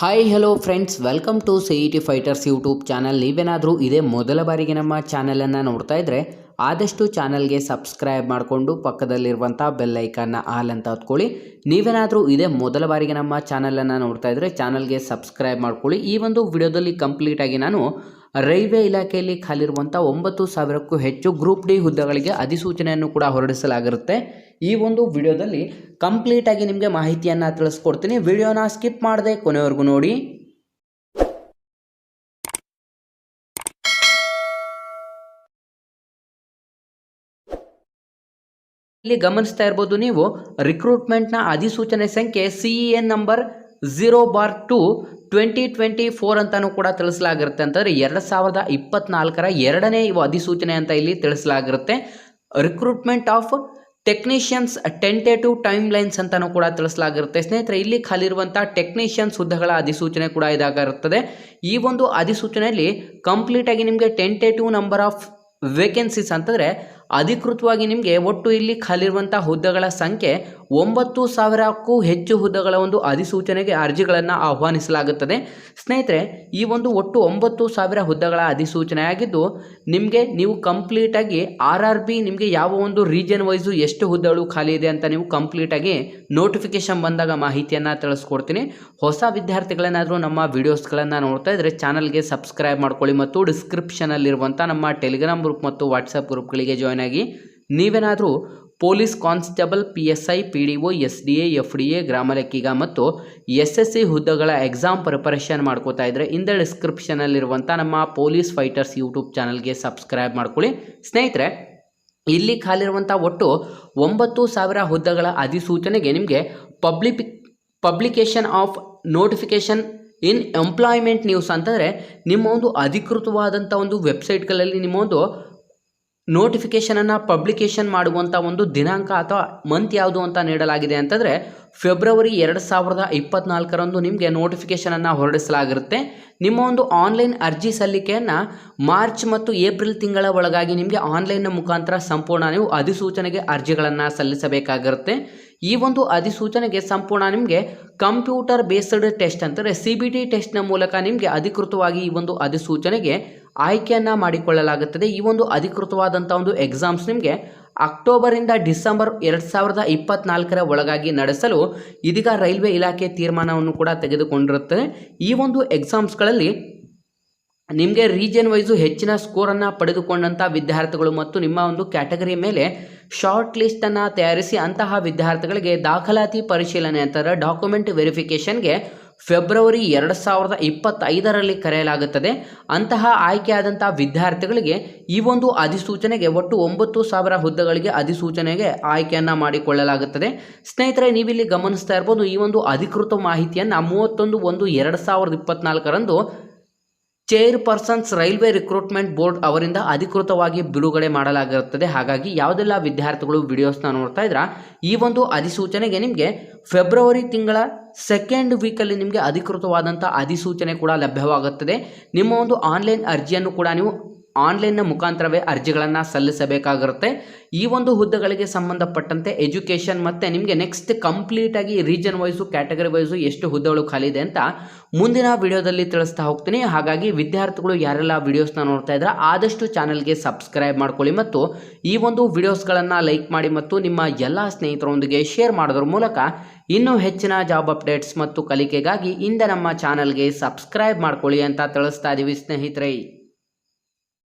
Hi hello friends welcome to C E T fighters YouTube channel ನೀವೇನಾದರೂ ಇದೇ ಮೊದಲ ಬಾರಿಗೆ ನಮ್ಮ ಚಾನಲನ್ನು ನೋಡ್ತಾ ಇದ್ದರೆ ಆದಷ್ಟು ಚಾನಲ್ಗೆ ಸಬ್ಸ್ಕ್ರೈಬ್ ಮಾಡಿಕೊಂಡು ಪಕ್ಕದಲ್ಲಿರುವಂಥ ಬೆಲ್ ಐಕನ್ನ ಆಲ್ ಅಂತ ಹೊತ್ಕೊಳ್ಳಿ. ನೀವೇನಾದರೂ ಇದೇ ಮೊದಲ ಬಾರಿಗೆ ನಮ್ಮ ಚಾನಲನ್ನು ನೋಡ್ತಾ ಇದ್ದರೆ ಚಾನಲ್ಗೆ ಸಬ್ಸ್ಕ್ರೈಬ್ ಮಾಡ್ಕೊಳ್ಳಿ. ಈ ಒಂದು ವಿಡಿಯೋದಲ್ಲಿ ಕಂಪ್ಲೀಟಾಗಿ ನಾನು ರೈಲ್ವೆ ಇಲಾಖೆಯಲ್ಲಿ ಖಾಲಿರುವಂಥ ಒಂಬತ್ತು ಸಾವಿರಕ್ಕೂ ಹೆಚ್ಚು ಗ್ರೂಪ್ ಡಿ ಹುದ್ದೆಗಳಿಗೆ ಅಧಿಸೂಚನೆಯನ್ನು ಕೂಡ ಹೊರಡಿಸಲಾಗಿರುತ್ತೆ. ಈ ಒಂದು ವಿಡಿಯೋದಲ್ಲಿ ಕಂಪ್ಲೀಟಾಗಿ ನಿಮಗೆ ಮಾಹಿತಿಯನ್ನು ತಿಳಿಸ್ಕೊಡ್ತೀನಿ. ವಿಡಿಯೋನ ಸ್ಕಿಪ್ ಮಾಡದೆ ಕೊನೆವರೆಗೂ ನೋಡಿ. ಇಲ್ಲಿ ಗಮನಿಸ್ತಾ ಇರ್ಬೋದು ನೀವು ರಿಕ್ರೂಟ್ಮೆಂಟ್ನ ಅಧಿಸೂಚನೆ ಸಂಖ್ಯೆ C E N number zero bar two twenty twenty four ಅಂತಲೂ ಕೂಡ ತಿಳಿಸಲಾಗಿರುತ್ತೆ ಅಂತಂದರೆ ಎರಡು ಸಾವಿರದ ಇಪ್ಪತ್ನಾಲ್ಕರ ಎರಡನೇ ಇವು ಅಧಿಸೂಚನೆ ಅಂತ ಇಲ್ಲಿ ತಿಳಿಸಲಾಗಿರುತ್ತೆ. Recruitment of technicians tentative timelines ಅಂತಲೂ ಕೂಡ ತಿಳಿಸಲಾಗಿರುತ್ತೆ. ಸ್ನೇಹಿತರೆ, ಇಲ್ಲಿ ಖಾಲಿರುವಂಥ ಟೆಕ್ನಿಷಿಯನ್ಸ್ ಹುದ್ದೆಗಳ ಅಧಿಸೂಚನೆ ಕೂಡ ಇದಾಗಿರುತ್ತದೆ. ಈ ಒಂದು ಅಧಿಸೂಚನೆಯಲ್ಲಿ ಕಂಪ್ಲೀಟಾಗಿ ನಿಮಗೆ ಟೆಂಟೇಟಿವ್ ನಂಬರ್ ಆಫ್ ವೇಕೆನ್ಸೀಸ್ ಅಂತಂದರೆ ಅಧಿಕೃತವಾಗಿ ನಿಮಗೆ ಒಟ್ಟು ಇಲ್ಲಿ ಖಾಲಿರುವಂಥ ಹುದ್ದೆಗಳ ಸಂಖ್ಯೆ ಒಂಬತ್ತು ಸಾವಿರಕ್ಕೂ ಹೆಚ್ಚು ಹುದ್ದೆಗಳ ಒಂದು ಅಧಿಸೂಚನೆಗೆ ಅರ್ಜಿಗಳನ್ನು ಆಹ್ವಾನಿಸಲಾಗುತ್ತದೆ. ಸ್ನೇಹಿತರೆ, ಈ ಒಂದು ಒಟ್ಟು ಒಂಬತ್ತು ಸಾವಿರ ಹುದ್ದೆಗಳ ಅಧಿಸೂಚನೆಯಾಗಿದ್ದು, ನಿಮಗೆ ನೀವು ಕಂಪ್ಲೀಟಾಗಿ ಆರ್ ಆರ್ ಬಿ ನಿಮಗೆ ಯಾವ ಒಂದು ರೀಜನ್ ವೈಸು ಎಷ್ಟು ಹುದ್ದೆಗಳು ಖಾಲಿ ಇದೆ ಅಂತ ನೀವು ಕಂಪ್ಲೀಟಾಗಿ ನೋಟಿಫಿಕೇಶನ್ ಬಂದಾಗ ಮಾಹಿತಿಯನ್ನು ತಿಳಿಸ್ಕೊಡ್ತೀನಿ. ಹೊಸ ವಿದ್ಯಾರ್ಥಿಗಳೇನಾದರೂ ನಮ್ಮ ವಿಡಿಯೋಸ್ಗಳನ್ನು ನೋಡ್ತಾ ಇದ್ದರೆ ಚಾನಲ್ಗೆ ಸಬ್ಸ್ಕ್ರೈಬ್ ಮಾಡ್ಕೊಳ್ಳಿ ಮತ್ತು ಡಿಸ್ಕ್ರಿಪ್ಷನಲ್ಲಿರುವಂಥ ನಮ್ಮ ಟೆಲಿಗ್ರಾಮ್ ಗ್ರೂಪ್ ಮತ್ತು ವಾಟ್ಸಪ್ ಗ್ರೂಪ್ಗಳಿಗೆ ಜಾಯ್ನ್ ಆಗಿ ನೀವೇನಾದರೂ police constable P S I P D O S D A F D A ಗ್ರಾಮ ಲೆಕ್ಕಿಗ ಮತ್ತು ಎಸ್ ಎಸ್ ಸಿ ಹುದ್ದೆಗಳ ಎಕ್ಸಾಮ್ ಪ್ರಿಪರೇಷನ್ ಮಾಡ್ಕೋತಾ ಇದ್ದರೆ ಇಂದ ಡಿಸ್ಕ್ರಿಪ್ಷನಲ್ಲಿರುವಂಥ ನಮ್ಮ ಪೊಲೀಸ್ ಫೈಟರ್ಸ್ ಯೂಟ್ಯೂಬ್ ಚಾನಲ್ಗೆ ಸಬ್ಸ್ಕ್ರೈಬ್ ಮಾಡ್ಕೊಳ್ಳಿ. ಸ್ನೇಹಿತರೆ, ಇಲ್ಲಿ ಖಾಲಿರುವಂಥ ಒಟ್ಟು ಒಂಬತ್ತು ಸಾವಿರ ಹುದ್ದೆಗಳ ಅಧಿಸೂಚನೆಗೆ ನಿಮಗೆ public publication of notification in employment news ಅಂತಂದರೆ ನಿಮ್ಮ ಒಂದು ಅಧಿಕೃತವಾದಂಥ ಒಂದು ವೆಬ್ಸೈಟ್ಗಳಲ್ಲಿ ನಿಮ್ಮ ಒಂದು ನೋಟಿಫಿಕೇಷನನ್ನು ಪಬ್ಲಿಕೇಶನ್ ಮಾಡುವಂಥ ಒಂದು ದಿನಾಂಕ ಅಥವಾ ಮಂತ್ ಯಾವುದು ಅಂತ ನೀಡಲಾಗಿದೆ ಅಂತಂದರೆ ಫೆಬ್ರವರಿ ಎರಡು ಸಾವಿರದ ಇಪ್ಪತ್ನಾಲ್ಕರಂದು ನಿಮಗೆ ನೋಟಿಫಿಕೇಷನನ್ನು ಹೊರಡಿಸಲಾಗಿರುತ್ತೆ. ನಿಮ್ಮ ಒಂದು ಆನ್ಲೈನ್ ಅರ್ಜಿ ಸಲ್ಲಿಕೆಯನ್ನು ಮಾರ್ಚ್ ಮತ್ತು ಏಪ್ರಿಲ್ ತಿಂಗಳ ಒಳಗಾಗಿ ನಿಮಗೆ ಆನ್ಲೈನ್ನ ಮುಖಾಂತರ ಸಂಪೂರ್ಣ ನೀವು ಅಧಿಸೂಚನೆಗೆ ಅರ್ಜಿಗಳನ್ನು ಸಲ್ಲಿಸಬೇಕಾಗಿರುತ್ತೆ. ಈ ಒಂದು ಅಧಿಸೂಚನೆಗೆ ಸಂಪೂರ್ಣ ನಿಮಗೆ ಕಂಪ್ಯೂಟರ್ ಬೇಸ್ಡ್ ಟೆಸ್ಟ್ ಅಂತಾರೆ ಸಿ ಬಿ ಟಿ ಟೆಸ್ಟ್ನ ಮೂಲಕ ನಿಮಗೆ ಅಧಿಕೃತವಾಗಿ ಈ ಒಂದು ಅಧಿಸೂಚನೆಗೆ ಆಯ್ಕೆಯನ್ನು ಮಾಡಿಕೊಳ್ಳಲಾಗುತ್ತದೆ. ಈ ಒಂದು ಅಧಿಕೃತವಾದಂಥ ಒಂದು ಎಕ್ಸಾಮ್ಸ್ ನಿಮಗೆ ಅಕ್ಟೋಬರಿಂದ ಡಿಸೆಂಬರ್ ಎರಡು ಸಾವಿರದ ಇಪ್ಪತ್ನಾಲ್ಕರ ಒಳಗಾಗಿ ನಡೆಸಲು ಇದೀಗ ರೈಲ್ವೆ ಇಲಾಖೆ ತೀರ್ಮಾನವನ್ನು ಕೂಡ ತೆಗೆದುಕೊಂಡಿರುತ್ತದೆ ಈ ಒಂದು ಎಕ್ಸಾಮ್ಸ್ಗಳಲ್ಲಿ ನಿಮಗೆ ರೀಜನ್ ವೈಸು ಹೆಚ್ಚಿನ ಸ್ಕೋರನ್ನು ಪಡೆದುಕೊಂಡಂಥ ವಿದ್ಯಾರ್ಥಿಗಳು ಮತ್ತು ನಿಮ್ಮ ಒಂದು ಕ್ಯಾಟಗರಿ ಮೇಲೆ ಶಾರ್ಟ್ ಲಿಸ್ಟನ್ನು ತಯಾರಿಸಿ ಅಂತಹ ವಿದ್ಯಾರ್ಥಿಗಳಿಗೆ ದಾಖಲಾತಿ ಪರಿಶೀಲನೆ ಅಂತಾರೆ ಡಾಕ್ಯುಮೆಂಟ್ ವೆರಿಫಿಕೇಷನ್ಗೆ ಫೆಬ್ರವರಿ ಎರಡು ಸಾವಿರದ ಇಪ್ಪತ್ತೈದರಲ್ಲಿ ಕರೆಯಲಾಗುತ್ತದೆ. ಅಂತಹ ಆಯ್ಕೆಯಾದಂಥ ವಿದ್ಯಾರ್ಥಿಗಳಿಗೆ ಈ ಒಂದು ಅಧಿಸೂಚನೆಗೆ ಒಟ್ಟು ಒಂಬತ್ತು ಸಾವಿರ ಹುದ್ದೆಗಳಿಗೆ ಅಧಿಸೂಚನೆಗೆ ಆಯ್ಕೆಯನ್ನು ಮಾಡಿಕೊಳ್ಳಲಾಗುತ್ತದೆ. ಸ್ನೇಹಿತರೆ, ನೀವಿಲ್ಲಿ ಗಮನಿಸ್ತಾ ಇರ್ಬೋದು, ಈ ಒಂದು ಅಧಿಕೃತ ಮಾಹಿತಿಯನ್ನು ಮೂವತ್ತೊಂದು ಒಂದು ಎರಡು ಸಾವಿರದ ಇಪ್ಪತ್ನಾಲ್ಕರಂದು ಚೇರ್ಪರ್ಸನ್ಸ್ ರೈಲ್ವೆ ರಿಕ್ರೂಟ್ಮೆಂಟ್ ಬೋರ್ಡ್ ಅವರಿಂದ ಅಧಿಕೃತವಾಗಿ ಬಿಡುಗಡೆ ಮಾಡಲಾಗಿರುತ್ತದೆ. ಹಾಗಾಗಿ ಯಾವುದೆಲ್ಲ ವಿದ್ಯಾರ್ಥಿಗಳು ವಿಡಿಯೋಸ್ನ ನೋಡ್ತಾ ಇದ್ರ, ಈ ಒಂದು ಅಧಿಸೂಚನೆಗೆ ನಿಮಗೆ ಫೆಬ್ರವರಿ ತಿಂಗಳ ಸೆಕೆಂಡ್ ವೀಕಲ್ಲಿ ನಿಮಗೆ ಅಧಿಕೃತವಾದಂಥ ಅಧಿಸೂಚನೆ ಕೂಡ ಲಭ್ಯವಾಗುತ್ತದೆ. ನಿಮ್ಮ ಒಂದು ಆನ್ಲೈನ್ ಅರ್ಜಿಯನ್ನು ಕೂಡ ನೀವು ಆನ್ಲೈನ್ನ ಮುಖಾಂತರವೇ ಅರ್ಜಿಗಳನ್ನು ಸಲ್ಲಿಸಬೇಕಾಗಿರುತ್ತೆ. ಈ ಒಂದು ಹುದ್ದೆಗಳಿಗೆ ಸಂಬಂಧಪಟ್ಟಂತೆ ಎಜುಕೇಷನ್ ಮತ್ತು ನಿಮಗೆ ನೆಕ್ಸ್ಟ್ ಕಂಪ್ಲೀಟಾಗಿ ರೀಜನ್ ವೈಸು, ಕ್ಯಾಟಗರಿ ವೈಸು ಎಷ್ಟು ಹುದ್ದೆಗಳು ಖಾಲಿ ಇದೆ ಅಂತ ಮುಂದಿನ ವಿಡಿಯೋದಲ್ಲಿ ತಿಳಿಸ್ತಾ ಹೋಗ್ತೀನಿ. ಹಾಗಾಗಿ ವಿದ್ಯಾರ್ಥಿಗಳು ಯಾರೆಲ್ಲ ವೀಡಿಯೋಸ್ನ ನೋಡ್ತಾ ಇದ್ದಾರೆ ಆದಷ್ಟು ಚಾನಲ್ಗೆ ಸಬ್ಸ್ಕ್ರೈಬ್ ಮಾಡ್ಕೊಳ್ಳಿ ಮತ್ತು ಈ ಒಂದು ವಿಡಿಯೋಸ್ಗಳನ್ನು ಲೈಕ್ ಮಾಡಿ ಮತ್ತು ನಿಮ್ಮ ಎಲ್ಲ ಸ್ನೇಹಿತರೊಂದಿಗೆ ಶೇರ್ ಮಾಡೋದ್ರ ಮೂಲಕ ಇನ್ನೂ ಹೆಚ್ಚಿನ ಜಾಬ್ ಅಪ್ಡೇಟ್ಸ್ ಮತ್ತು ಕಲಿಕೆಗಾಗಿ ಇಂದ ನಮ್ಮ ಚಾನಲ್ಗೆ ಸಬ್ಸ್ಕ್ರೈಬ್ ಮಾಡ್ಕೊಳ್ಳಿ ಅಂತ ತಿಳಿಸ್ತಾ ಇದ್ದೀವಿ ಸ್ನೇಹಿತರೆ.